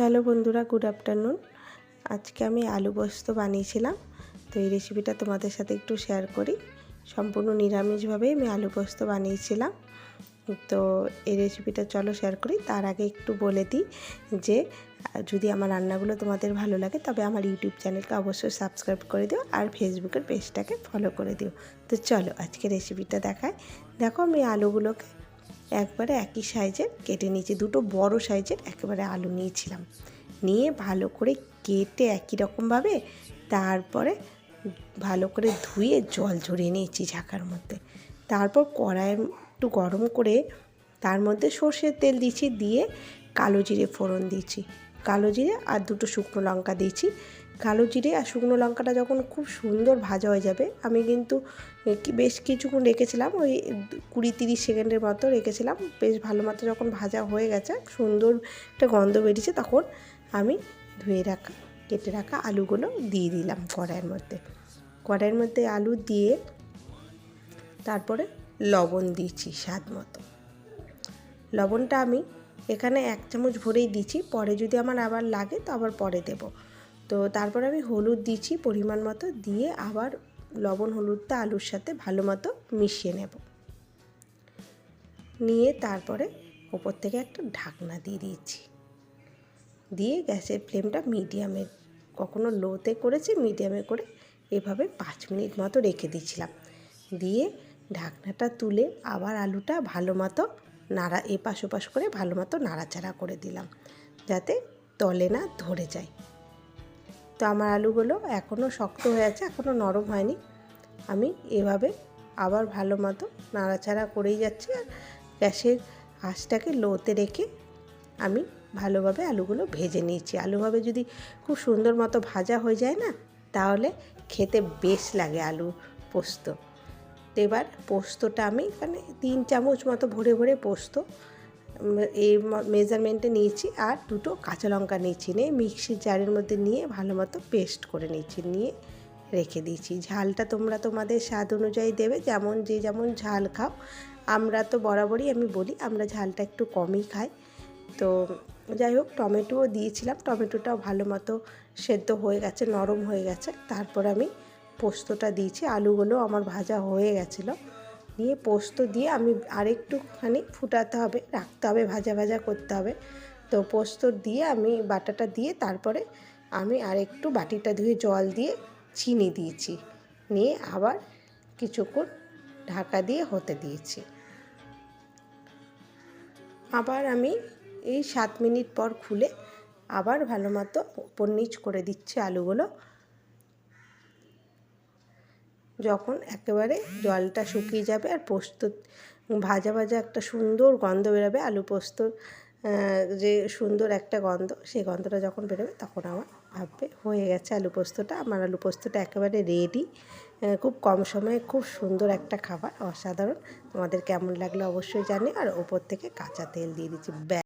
Hello বন্ধুরা good afternoon আজকে আমি আলু পোস্ত বানিয়েছিলাম। তো এই রেসিপিটা তোমাদের সাথে একটু শেয়ার করি। সম্পূর্ণ নিরামিষভাবেই আমি আলু পোস্ত বানিয়েছিলাম। তো এই রেসিপিটা চলো শেয়ার করি। তার আগে একটু বলে দিই যে, যদি আমার রান্নাগুলো তোমাদের ভালো লাগে, তবে আমার ইউটিউব চ্যানেলকে অবশ্যই সাবস্ক্রাইব করে দিও আর ফেসবুকের পেজটাকে ফলো করে দিও। তো চলো আজকে রেসিপিটা দেখায় দেখো আমি আলুগুলোকে একবারে একই সাইজের কেটে নিয়েছি। দুটো বড় সাইজের একেবারে আলু নিয়েছিলাম। নিয়ে ভালো করে কেটে একই রকমভাবে তারপরে ভালো করে ধুয়ে জল ঝরিয়ে নিয়েছি ঝাঁকার মধ্যে। তারপর কড়াই একটু গরম করে তার মধ্যে সর্ষের তেল দিয়েছি, দিয়ে কালো জিরে ফোড়ন দিয়েছি। কালো জিরে আর দুটো শুকনো লঙ্কা দিয়েছি। কালো জিরে আর শুকনো লঙ্কাটা যখন খুব সুন্দর ভাজা হয়ে যাবে, আমি কিন্তু বেশ কিছুক্ষণ রেখেছিলাম, ওই কুড়ি তিরিশ সেকেন্ডের মতো রেখেছিলাম। বেশ ভালো মতো যখন ভাজা হয়ে গেছে, সুন্দর একটা গন্ধ বেরিয়েছে, তখন আমি ধুয়ে রাখা, কেটে রাখা আলুগুলো দিয়ে দিলাম কড়াইয়ের মধ্যে। কড়াইয়ের মধ্যে আলু দিয়ে তারপরে লবণ দিয়েছি স্বাদ মতো। লবণটা আমি এখানে এক চামচ ভরেই দিচ্ছি, পরে যদি আমার আবার লাগে তো আবার পরে দেব। তো তারপরে আমি হলুদ দিচ্ছি পরিমাণ মতো, দিয়ে আবার লবণ, হলুদটা আলুর সাথে ভালো মতো মিশিয়ে নেব। নিয়ে তারপরে ওপর থেকে একটা ঢাকনা দিয়ে দিয়েছি দিয়ে গ্যাসের ফ্লেমটা মিডিয়ামে, কখনো লোতে করেছি, মিডিয়ামে করে এভাবে পাঁচ মিনিট মতো রেখে দিয়েছিলাম। দিয়ে ঢাকনাটা তুলে আবার আলুটা ভালো মতো নাড়া, এপাশ ওপাশ করে ভালো মতো নাড়াচাড়া করে দিলাম, যাতে তলে না ধরে যায়। তো আমার আলুগুলো এখনও শক্ত হয়ে আছে এখনও নরম হয়নি। আমি এভাবে আবার ভালো মতো নাড়াচাড়া করেই যাচ্ছি আর গ্যাসের আঁচটাকে লোতে রেখে আমি ভালোভাবে আলুগুলো ভেজে নিয়েছি। আলুভাবে যদি খুব সুন্দর মতো ভাজা হয়ে যায় না, তাহলে খেতে বেশ লাগে আলু পোস্ত। এবার পোস্তটা আমি মানে তিন চামচ মতো ভরে ভরে পোস্ত এই মেজারমেন্টে নিয়েছি আর দুটো কাঁচা লঙ্কা নিয়েছি। নিয়ে মিক্সির জারের মধ্যে নিয়ে ভালো মতো পেস্ট করে নিয়েছি, নিয়ে রেখে দিয়েছি। ঝালটা তোমরা তোমাদের স্বাদ অনুযায়ী দেবে, যেমন যে যেমন ঝাল খাও। আমরা তো বরাবরই আমি বলি, আমরা ঝালটা একটু কমই খাই। তো যাই হোক, টমেটোও দিয়েছিলাম। টমেটোটাও ভালো মতো সেদ্ধ হয়ে গেছে, নরম হয়ে গেছে। তারপর আমি পোস্তটা দিয়েছি, আলুগুলো আমার ভাজা হয়ে গেছিল। দিয়ে পোস্ত দিয়ে আমি আরেকটুখানি ফুটাতে হবে, রাখতে হবে, ভাজা ভাজা করতে হবে। তো পোস্ত দিয়ে আমি বাটাটা দিয়ে তারপরে আমি আরেকটু বাটিটা ধুয়ে জল দিয়ে চিনি দিয়েছি। নিয়ে আবার কিছুক্ষণ ঢাকা দিয়ে হতে দিয়েছি। আবার আমি এই সাত মিনিট পর খুলে আবার ভালো মতো ওপর নিচ করে দিচ্ছি আলুগুলো। যখন একেবারে জলটা শুকিয়ে যাবে আর পোস্ত, ভাজা ভাজা একটা সুন্দর গন্ধ বেরোবে, আলু পোস্ত যে সুন্দর একটা গন্ধ, সেই গন্ধটা যখন বেরোবে তখন আমার ভাববে, হয়ে গেছে আলু পোস্তটা। আমার আলু পোস্তটা একেবারে রেডি খুব কম সময়ে খুব সুন্দর একটা খাবার, অসাধারণ। তোমাদের কেমন লাগল অবশ্যই জানি আর ওপর থেকে কাঁচা তেল দিয়ে দিচ্ছি।